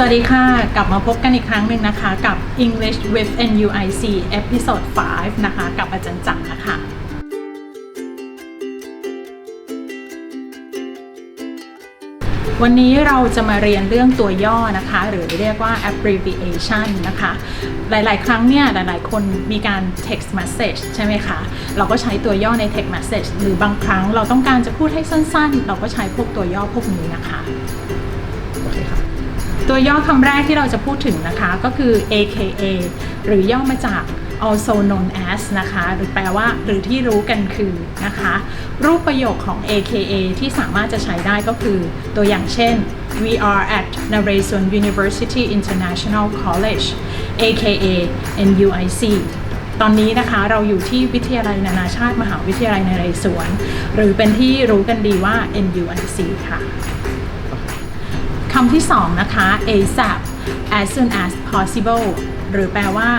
สวัสดีค่ะ กลับมาพบกันอีกครั้งหนึ่งนะคะ กับ English with NUIC Episode 5 นะคะ กับอาจารย์จังนะคะ วันนี้เราจะมาเรียนเรื่องตัวย่อนะคะ หรือเรียกว่า abbreviation นะคะ หลาย ๆ ครั้งเนี่ย หลาย ๆ คนมีการ text message ใช่ไหมคะ เราก็ใช้ตัวย่อใน text message หรือบางครั้งเราต้องการจะพูดให้สั้น ๆ เราก็ใช้พวกตัวย่อพวกนี้นะคะ โอเคค่ะ ตัวย่อคำแรกที่เราจะพูดถึงนะคะก็คือ AKA หรือย่อมาจาก also known as นะคะ หรือแปลว่าหรือที่รู้กันคือนะคะ รูปประโยคของ AKA ที่สามารถจะใช้ได้ก็คือ ตัวอย่างเช่น we are at Naresuan University International College AKA NUIC ตอนนี้นะคะเราอยู่ที่วิทยาลัยนานาชาติมหาวิทยาลัยนเรศวร หรือเป็นที่รู้กันดีว่า NUIC ค่ะำที่สองนะคะ ASAP as soon as possible หรือแปลว่า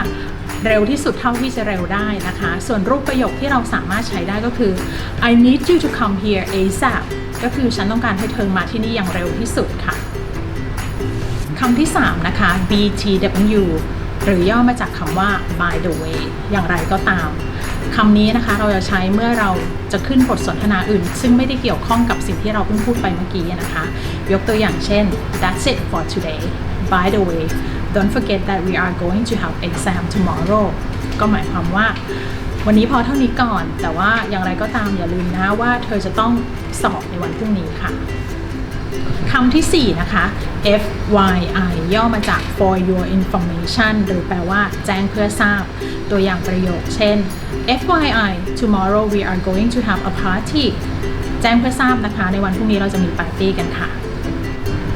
เร็วที่สุดเท่าที่จะเร็วได้นะคะ ส่วนรูปประโยคที่เราสามารถใช้ได้ก็คือ I need you to come here ASAP ก็คือฉันต้องการให้เธอมาที่นี่อย่างเร็วที่สุดค่ะคำที่ 3 นะคะ BTW หรือย่อมาจากคำว่า by the way อย่างไรก็ตามคำนี้นะคะเราจะใช้เมื่อเราจะขึ้นบทสนทนาอื่น ซึ่งไม่ได้เกี่ยวข้องกับสิ่งที่เราเพิ่งพูดไปเมื่อกี้นะคะ ยกตัวอย่างเช่น that's it for today by the way don't forget that we are going to have exam tomorrow ก็หมายความว่า วันนี้พอเท่านี้ก่อน แต่ว่าอย่างไรก็ตามอย่าลืมนะว่าเธอจะต้องสอบในวันพรุ่งนี้ค่ะคำที่ 4 นะคะ FYI ย่อมาจาก for your information หรือแปลว่าแจ้งเพื่อทราบ ตัวอย่างประโยค เช่น FYI tomorrow we are going to have a party แจ้งเพื่อทราบนะคะ ในวันพรุ่งนี้เราจะมีปาร์ตี้กันค่ะ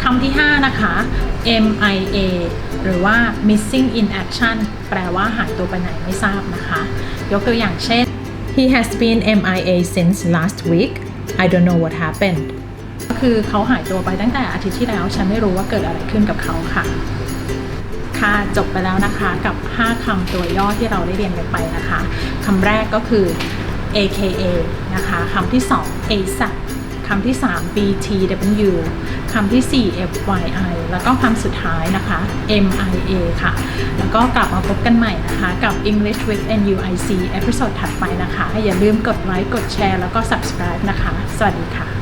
คำที่ 5 นะคะ MIA หรือว่า missing in action แปลว่าหายตัวไปไหนไม่ทราบนะคะ ยกตัวอย่างเช่น He has been MIA since last week I don't know what happened ก็คือเขาหายตัวไปตั้งแต่อาทิตย์ที่แล้ว ฉันไม่รู้ว่าเกิดอะไรขึ้นกับเขาค่ะ ค่ะจบไปแล้วนะคะกับ 5 คำตัวย่อที่เราได้เรียนกันไปนะคะคำแรกก็คือ AKA นะคะคำที่ 2 ASAP คำที่ 3 BTW คำที่ 4 FYI แล้วก็คำสุดท้ายนะคะ MIA ค่ะ แล้วก็กลับมาพบกันใหม่นะคะ กับ English with NUIC เอพิโซดถัดไปนะคะ อย่าลืมกดไลค์กดแชร์แล้วก็ subscribe นะคะ สวัสดีค่ะ